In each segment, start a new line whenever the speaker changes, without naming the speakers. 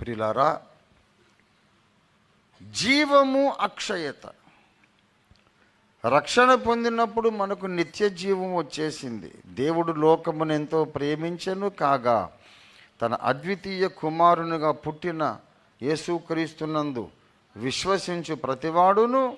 ప్రిలారా జీవము అక్షయత. రక్షణ పొందినప్పుడు మనకు నిత్య జీవం వచ్చేసింది. దేవుడు లోకమును ఎంతో ప్రేమించను కాగా తన అద్వితీయ కుమారునిగా పుట్టిన యేసుక్రీస్తునందు విశ్వసించు ప్రతివాడును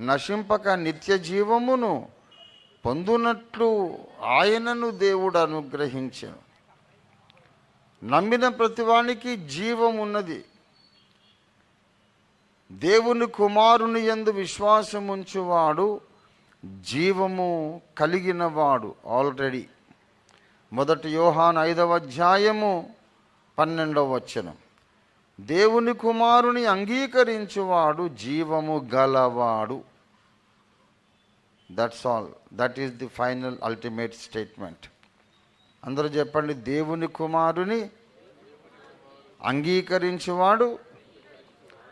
నశింపక నిత్య జీవమును పొందునట్లు ఆయనను దేవుడు అనుగ్రహించను. నమ్మిన ప్రతివానికి జీవం ఉన్నది దేవుని కుమారుని ఎందు విశ్వాసముంచువాడు జీవము కలిగినవాడు ఆల్రెడీ. మొదటి యోహాన్ ఐదవ అధ్యాయము పన్నెండవ వచనం. దేవుని కుమారుని అంగీకరించువాడు జీవము గలవాడు. That's all that is the final ultimate statement అందరూ చెప్పండి దేవుని కుమారుని అంగీకరించేవాడు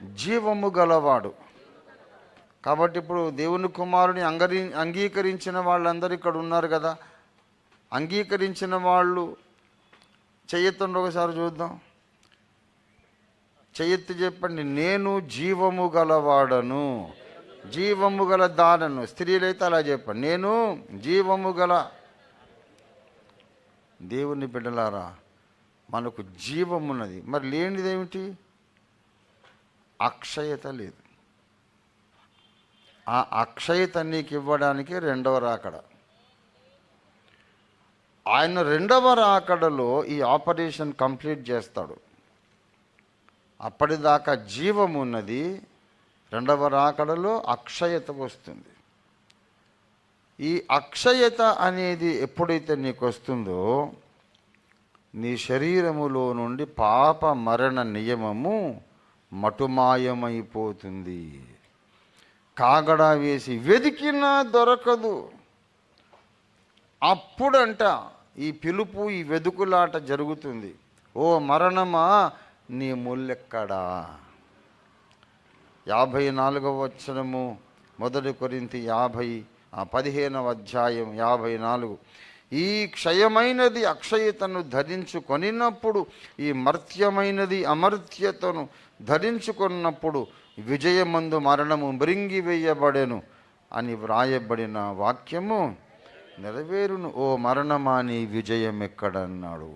జీవము గలవాడు. కాబట్టి ఇప్పుడు దేవుని కుమారుని అంగరి అంగీకరించిన వాళ్ళందరూ ఇక్కడ ఉన్నారు కదా. అంగీకరించిన వాళ్ళు చెయ్యొత్తండి ఒకసారి చూద్దాం. చెయ్యెత్తి చెప్పండి నేను జీవము గలవాడను. జీవము గల దానను. స్త్రీలైతే అలా చెప్పండి నేను జీవము గల దేవుని బిడ్డలారా మనకు జీవం ఉన్నది. మరి లేనిదేమిటి? అక్షయత లేదు. ఆ అక్షయత నీకు ఇవ్వడానికి రెండవ రాకడ. ఆయన రెండవ రాకడలో ఈ ఆపరేషన్ కంప్లీట్ చేస్తాడు. అప్పటిదాకా జీవం ఉన్నది రెండవ రాకడలో అక్షయత వస్తుంది. ఈ అక్షయత అనేది ఎప్పుడైతే నీకు వస్తుందో నీ శరీరములో నుండి పాప మరణ నియమము మటుమాయమైపోతుంది. కాగడా వేసి వెతికినా దొరకదు. అప్పుడంట ఈ పిలుపు ఈ వెదుకులాట జరుగుతుంది. ఓ మరణమా నీ ముల్లెక్కడా? యాభై నాలుగవ వచనము మొదటి కొరింత యాభై ఆ పదిహేనవ అధ్యాయం యాభై నాలుగు ఈ క్షయమైనది అక్షయతను ధరించుకొనినప్పుడు ఈ మర్త్యమైనది అమర్త్యతను ధరించుకున్నప్పుడు విజయమందు మరణము మృంగి వేయబడెను అని వ్రాయబడిన వాక్యము నెరవేరును. ఓ మరణమా నీ విజయం ఎక్కడన్నాడు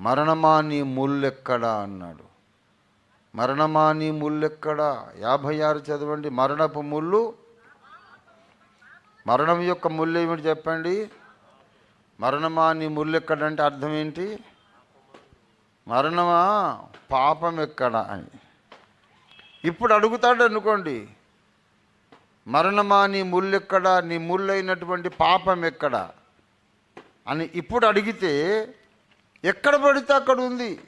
మరణమా నీ ముల్లెక్కడా అన్నాడు? మరణమా నీ యాభై ఆరు చదవండి. మరణపు ముళ్ళు మరణం యొక్క ముళ్ళు ఏమిటి చెప్పండి? మరణమా? నీ ముళ్ళు ఎక్కడంటే అర్థం ఏంటి? మరణమా? పాపం ఎక్కడ అని. ఇప్పుడు అడుగుతాడు అనుకోండి. మరణమా? నీ ముళ్ళు ఎక్కడ? నీ ముళ్ళు అయినటువంటి పాపం ఎక్కడ? అని ఇప్పుడు అడిగితే ఎక్కడ పడితే అక్కడ ఉంది.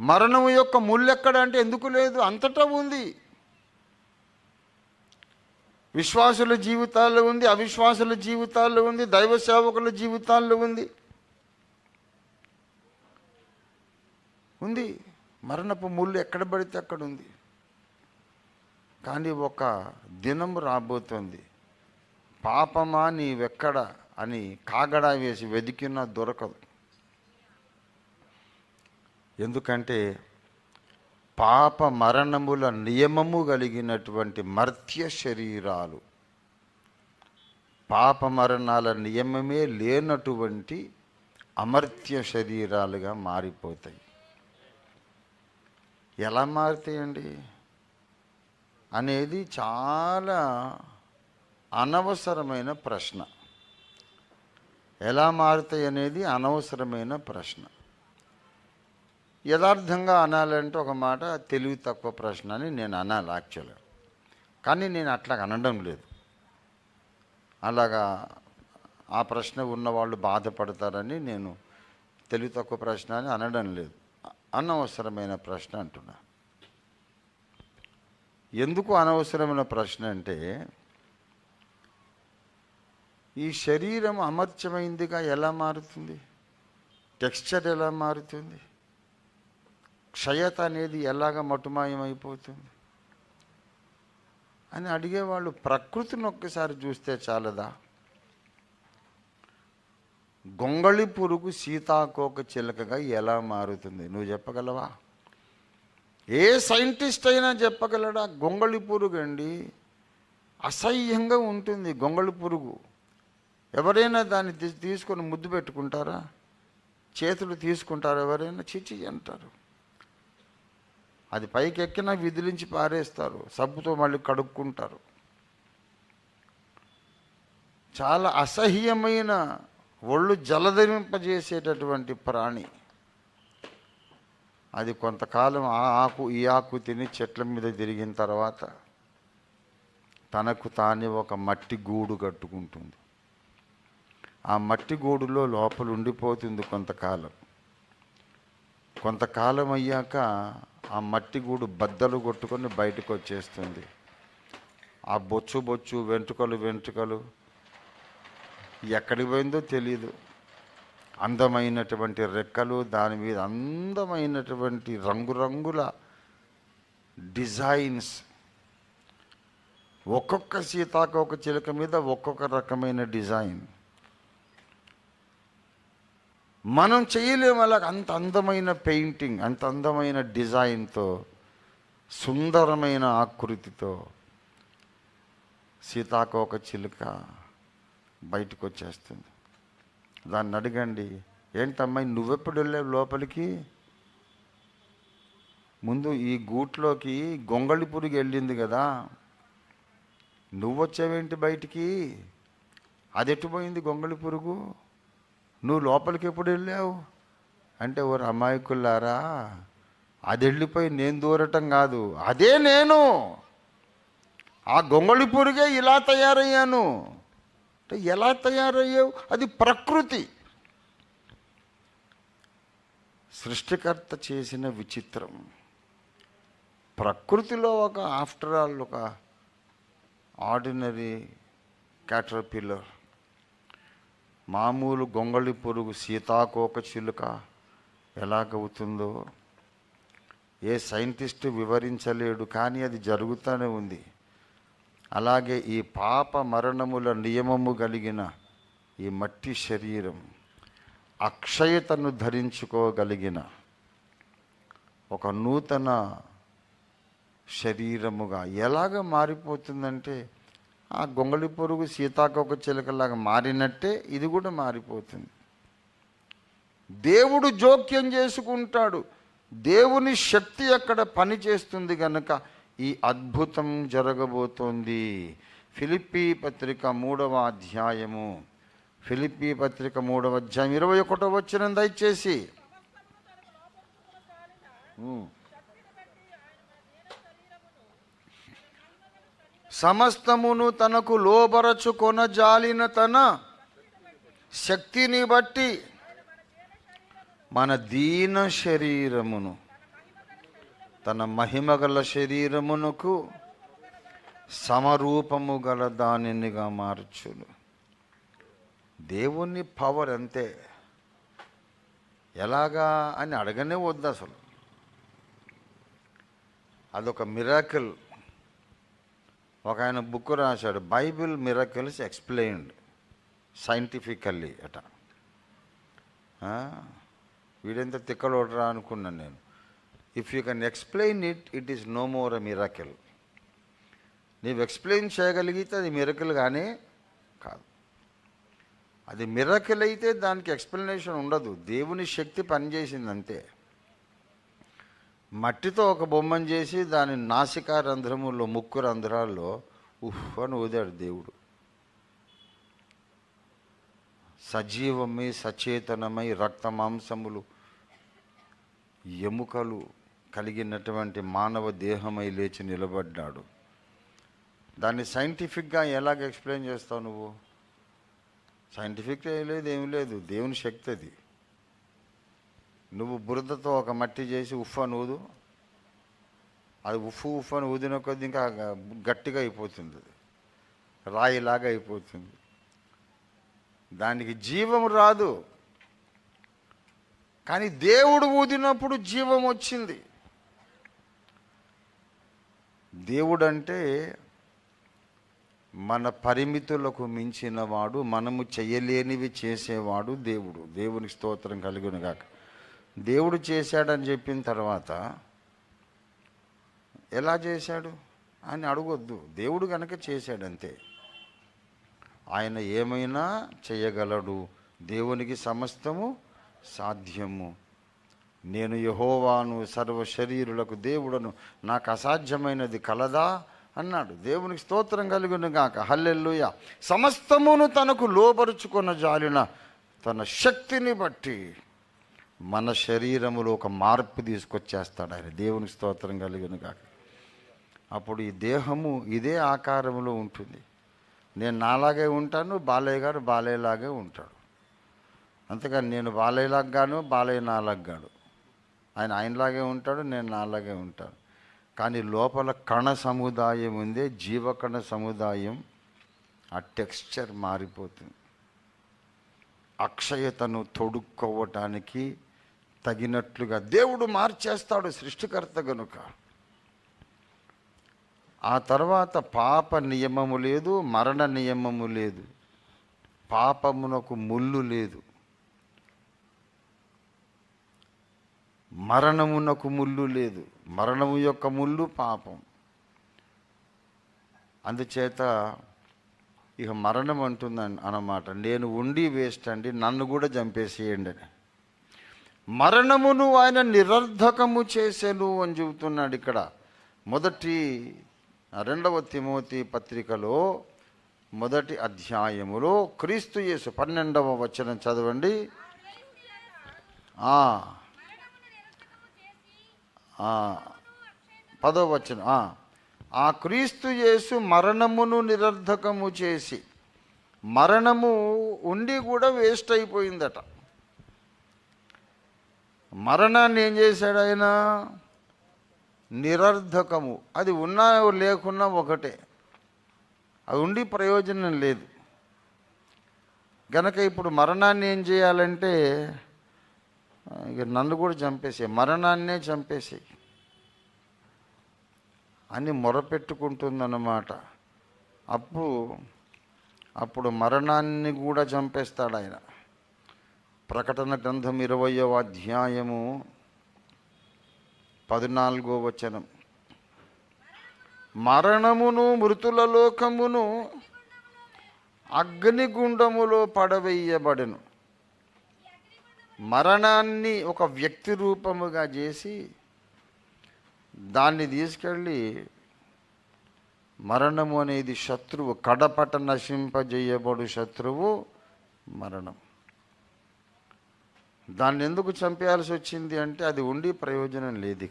మరణము యొక్క ముళ్ళు ఎక్కడ అంటే ఎందుకు లేదు? అంతటా ఉంది. విశ్వాసుల జీవితాల్లో ఉంది అవిశ్వాసుల జీవితాల్లో ఉంది దైవ సేవకుల జీవితాల్లో ఉంది. ఉంది. మరణపు ముళ్ళు ఎక్కడ పడితే అక్కడ ఉంది. కానీ ఒక దినం రాబోతుంది. పాపమా నీవెక్కడ అని కాగడా వేసి వెతికినా దొరకదు. ఎందుకంటే పాప మరణముల నియమము కలిగినటువంటి మర్త్య శరీరాలు. పాప మరణాల నియమమే లేనటువంటి అమర్త్య శరీరాలుగా మారిపోతాయి. ఎలా మారుతాయండి? అనేది చాలా అనవసరమైన ప్రశ్న. ఎలా మారుతాయి అనేది అనవసరమైన ప్రశ్న. యథార్థంగా అనాలంటే ఒక మాట తెలివి తక్కువ ప్రశ్న అని నేను అనాలి యాక్చువల్గా కానీ నేను అట్లా అనడం లేదు. అలాగా ఆ ప్రశ్న ఉన్నవాళ్ళు బాధపడతారని నేను తెలివి తక్కువ ప్రశ్న అని అనడం లేదు. అనవసరమైన ప్రశ్న అంటున్నా. ఎందుకు అనవసరమైన ప్రశ్న అంటే ఈ శరీరం అమర్చమైందిగా ఎలా మారుతుంది? టెక్స్చర్ ఎలా మారుతుంది? క్షయత అనేది ఎలాగ మటుమాయమైపోతుంది? అని అడిగేవాళ్ళు ప్రకృతిని ఒక్కసారి చూస్తే చాలదా? గొంగళి పురుగు సీతాకోక చిలకగా ఎలా మారుతుంది? నువ్వు చెప్పగలవా? ఏ సైంటిస్ట్ అయినా చెప్పగలడా? గొంగళి పురుగు అండి అసహ్యంగా ఉంటుంది గొంగళి పురుగు. ఎవరైనా దాన్ని తీసుకొని ముద్దు పెట్టుకుంటారా? చేతులు తీసుకుంటారు? ఎవరైనా చిచి అంటారు. అది పైకి ఎక్కినా విదిలించి పారేస్తారు. సబ్బుతో మళ్ళీ కడుక్కుంటారు. చాలా అసహ్యమైన ఒళ్ళు జలధరింపజేసేటటువంటి ప్రాణి. అది కొంతకాలం ఆ ఆకు ఈ ఆకు తిని చెట్ల మీద తిరిగిన తర్వాత తనకు తానే ఒక మట్టి గూడు కట్టుకుంటుంది. ఆ మట్టి గూడులో లోపల ఉండిపోతుంది కొంతకాలం. కొంతకాలం అయ్యాక ఆ మట్టి గూడు బద్దలు కొట్టుకొని బయటకు వచ్చేస్తుంది ఆ బొచ్చు బొచ్చు వెంట్రుకలు వెంట్రుకలు ఎక్కడికి పోయిందో తెలియదు అందమైనటువంటి రెక్కలు దాని మీద అందమైనటువంటి రంగురంగుల డిజైన్స్. ఒక్కొక్క సీతాకోక చిలక మీద ఒక్కొక్క రకమైన డిజైన్. మనం చేయలేము అలా అంత అందమైన పెయింటింగ్ అంత అందమైన డిజైన్తో సుందరమైన ఆకృతితో సీతాకోక చిలుక బయటకు వచ్చేస్తుంది దాన్ని అడగండి ఏంటమ్మాయి నువ్వెప్పుడు వెళ్ళావు లోపలికి? ముందు ఈ గూట్లోకి గొంగళి పురుగు వెళ్ళింది కదా నువ్వు వచ్చావేంటి బయటికి? అది ఎట్టుపోయింది గొంగళి పురుగు? నువ్వు లోపలికి ఎప్పుడు వెళ్ళావు? అంటే ఓరు అమాయకులారా అది వెళ్ళిపోయి నేను దూరటం కాదు అదే నేను. ఆ గొంగళి పురుగే ఇలా తయారయ్యాను. అంటే ఎలా తయారయ్యావు? అది ప్రకృతి. సృష్టికర్త చేసిన విచిత్రం. ప్రకృతిలో ఒక ఆఫ్టర్ ఆల్ ఒక ఆర్డినరీ క్యాటర్పిల్లర్. మామూలు గొంగళి పురుగు సీతాకోక చిలుక ఎలాగవుతుందో ఏ సైంటిస్ట్ వివరించలేడు కానీ అది జరుగుతూనే ఉంది. అలాగే ఈ పాప మరణముల నియమము కలిగిన ఈ మట్టి శరీరం అక్షయతను ధరించుకోగలిగిన ఒక నూతన శరీరముగా ఎలాగ మారిపోతుందంటే ఆ గొంగళి పురుగు సీతాకొక చిలకలాగా మారినట్టే ఇది కూడా మారిపోతుంది. దేవుడు జోక్యం చేసుకుంటాడు. దేవుని శక్తి అక్కడ పనిచేస్తుంది కనుక ఈ అద్భుతం జరగబోతోంది. ఫిలిప్పీ పత్రిక మూడవ అధ్యాయము. ఫిలిప్పీ పత్రిక మూడవ అధ్యాయం ఇరవై ఒకటో వచ్చిన దయచేసి. సమస్తమును తనకు లోబరచుకొన జాలిన తన శక్తిని బట్టి మన దీన శరీరమును తన మహిమగల శరీరమునకు సమరూపము గల దానినిగా మార్చును. దేవుని పవర్ అంతే. ఎలాగా అని అడగనే వద్దు అసలు. అదొక మిరాకిల్ ఒక ఆయన బుక్ రాశాడు బైబిల్ మిరకల్స్ ఎక్స్ప్లెయిన్డ్ సైంటిఫికల్లీ అట. వీడెంత తిక్కలోడరా అనుకున్నాను నేను. If you can explain it it is no more a miracle నీవు ఎక్స్ప్లెయిన్ చేయగలిగితే అది మిరకల్ కానీ కాదు. అది మిరకల్ అయితే దానికి ఎక్స్ప్లెనేషన్ ఉండదు. దేవుని శక్తి పనిచేసింది అంతే మట్టితో ఒక బొమ్మను చేసి దాని నాసికా రంధ్రములో ముక్కు రంధ్రాల్లో ఉఫ్ అని ఊదాడు దేవుడు. సజీవమై సచేతనమై రక్త మాంసములు ఎముకలు కలిగినటువంటి మానవ దేహమై లేచి నిలబడ్డాడు. దాన్ని సైంటిఫిక్గా ఎలాగ ఎక్స్ప్లెయిన్ చేస్తావు నువ్వు? సైంటిఫిక్గా ఏం లేదు ఏమి లేదు. దేవుని శక్తి అది. నువ్వు బురదతో ఒక మట్టి చేసి ఉఫ్ అని ఊదు అది ఉఫ్ ఉఫ్ అని ఊదిన కొద్ది ఇంకా గట్టిగా అయిపోతుంది. అది రాయిలాగా అయిపోతుంది. దానికి జీవం రాదు. కానీ దేవుడు ఊదినప్పుడు జీవం వచ్చింది. దేవుడు అంటే మన పరిమితులకు మించినవాడు మనము చేయలేనివి చేసేవాడు దేవుడు. దేవునికి స్తోత్రం కలుగును దేవుడు చేశాడని చెప్పిన తర్వాత ఎలా చేశాడు? అని అడగొద్దు. దేవుడు కనుక చేశాడంతే. ఆయన ఏమైనా చేయగలడు. దేవునికి సమస్తము సాధ్యము. నేను యహోవాను సర్వ శరీరులకు దేవుడను నాకు అసాధ్యమైనది కలదా? అన్నాడు. దేవునికి స్తోత్రం కలుగును గాక. హల్లెల్లుయ సమస్తమును తనకు లోపరుచుకున్న జాలిన తన శక్తిని బట్టి మన శరీరములో ఒక మార్పు తీసుకొచ్చేస్తాడు ఆయన. దేవునికి స్తోత్రం కలిగిన కాక అప్పుడు ఈ దేహము ఇదే ఆకారంలో ఉంటుంది. నేను నాలాగే ఉంటాను బాలయ్య గారు బాలయ్యలాగే ఉంటాడు. అంతేకాని నేను బాలయ్యలాగాను బాలయ్య నాలాగాడు ఆయన ఆయనలాగే ఉంటాడు నేను నాలాగే ఉంటాను. కానీ లోపల కణ సముదాయం ఉందే జీవకణ సముదాయం ఆ టెక్స్చర్ మారిపోతుంది. అక్షయతను తొడుక్కోవటానికి తగినట్లుగా. దేవుడు మార్చేస్తాడు సృష్టికర్త గనుక. ఆ తర్వాత పాప నియమము లేదు మరణ నియమము లేదు. పాపమునకు ముళ్ళు లేదు. మరణమునకు ముళ్ళు లేదు. మరణము యొక్క ముళ్ళు పాపం. అందుచేత ఇక మరణం అంటుందని అన్నమాట నేను ఉండి వేస్ట్ అండి నన్ను కూడా చంపేసేయండి అని. మరణమును ఆయన నిరర్ధకము చేసెను అని చెబుతున్నాడు ఇక్కడ. మొదటి రెండవ తిమోతి పత్రికలో మొదటి అధ్యాయములో క్రీస్తు యేసు పన్నెండవ వచనం చదవండి. ఆ, పదవ వచనం ఆ క్రీస్తు యేసు మరణమును నిరర్ధకము చేసి మరణము ఉండి కూడా వేస్ట్ అయిపోయిందట. మరణాన్ని ఏం చేశాడు ఆయన? నిరర్ధకము. అది ఉన్నా లేకున్నా ఒకటే. అది ఉండి ప్రయోజనం లేదు. గనక ఇప్పుడు మరణాన్ని ఏం చేయాలంటే ఇక నన్ను కూడా చంపేసే మరణాన్నే చంపేసేయి. అని మొరపెట్టుకుంటుందన్నమాట. అప్పుడు అప్పుడు మరణాన్ని కూడా చంపేస్తాడు ఆయన. ప్రకటన గ్రంథం ఇరవయో అధ్యాయము పద్నాలుగో వచనం. మరణమును మృతుల లోకమును అగ్నిగుండములో పడవేయబడెను. మరణాన్ని ఒక వ్యక్తి రూపముగా చేసి దాన్ని తీసుకెళ్ళి మరణము అనేది శత్రువు కడపట నశింపజేయబడు శత్రువు మరణం. దాన్ని ఎందుకు చంపేయాల్సి వచ్చింది అంటే అది ఉండి ప్రయోజనం లేదిక.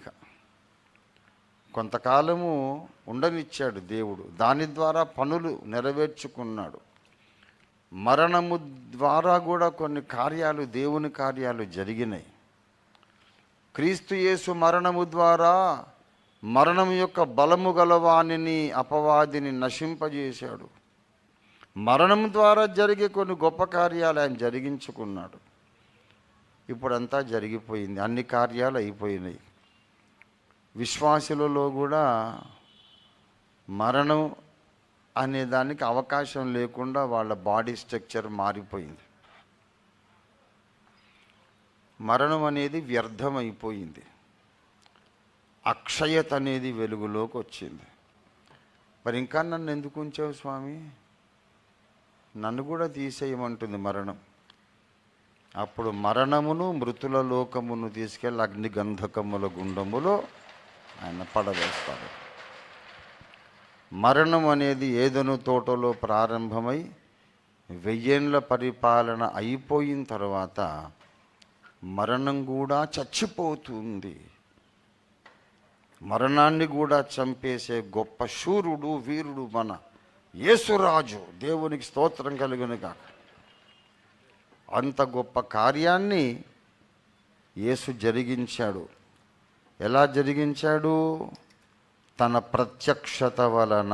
కొంతకాలము ఉండనిచ్చాడు దేవుడు. దాని ద్వారా పనులు నెరవేర్చుకున్నాడు. మరణము ద్వారా కూడా కొన్ని కార్యాలు దేవుని కార్యాలు జరిగినాయి. క్రీస్తు యేసు మరణము ద్వారా మరణం యొక్క బలము గలవాణిని అపవాదిని నశింపజేశాడు. మరణం ద్వారా జరిగే కొన్ని గొప్ప కార్యాలు ఆయన జరిగించుకున్నాడు. ఇప్పుడంతా జరిగిపోయింది. అన్ని కార్యాలు అయిపోయినాయి. విశ్వాసులలో కూడా మరణం అనే దానికి అవకాశం లేకుండా వాళ్ళ బాడీ స్ట్రక్చర్ మారిపోయింది. మరణం అనేది వ్యర్థమైపోయింది. అక్షయత అనేది వెలుగులోకి వచ్చింది. మరి ఇంకా నన్ను ఎందుకు ఉంచావు స్వామి? నన్ను కూడా తీసేయమంటుంది మరణం. అప్పుడు మరణమును మృతుల లోకమును తీసుకెళ్ళి అగ్ని గంధకముల గుండములో ఆయన పడవేస్తాడు. మరణం అనేది ఏదను తోటలో ప్రారంభమై వెయ్యేండ్ల పరిపాలన అయిపోయిన తర్వాత మరణం కూడా చచ్చిపోతుంది. మరణాన్ని కూడా చంపేసే గొప్ప శూరుడు వీరుడు మన యేసురాజు. దేవునికి స్తోత్రం కలిగిన కాక అంత గొప్ప కార్యాన్ని యేసు జరిగించాడు. ఎలా జరిగించాడు? తన ప్రత్యక్షత వలన.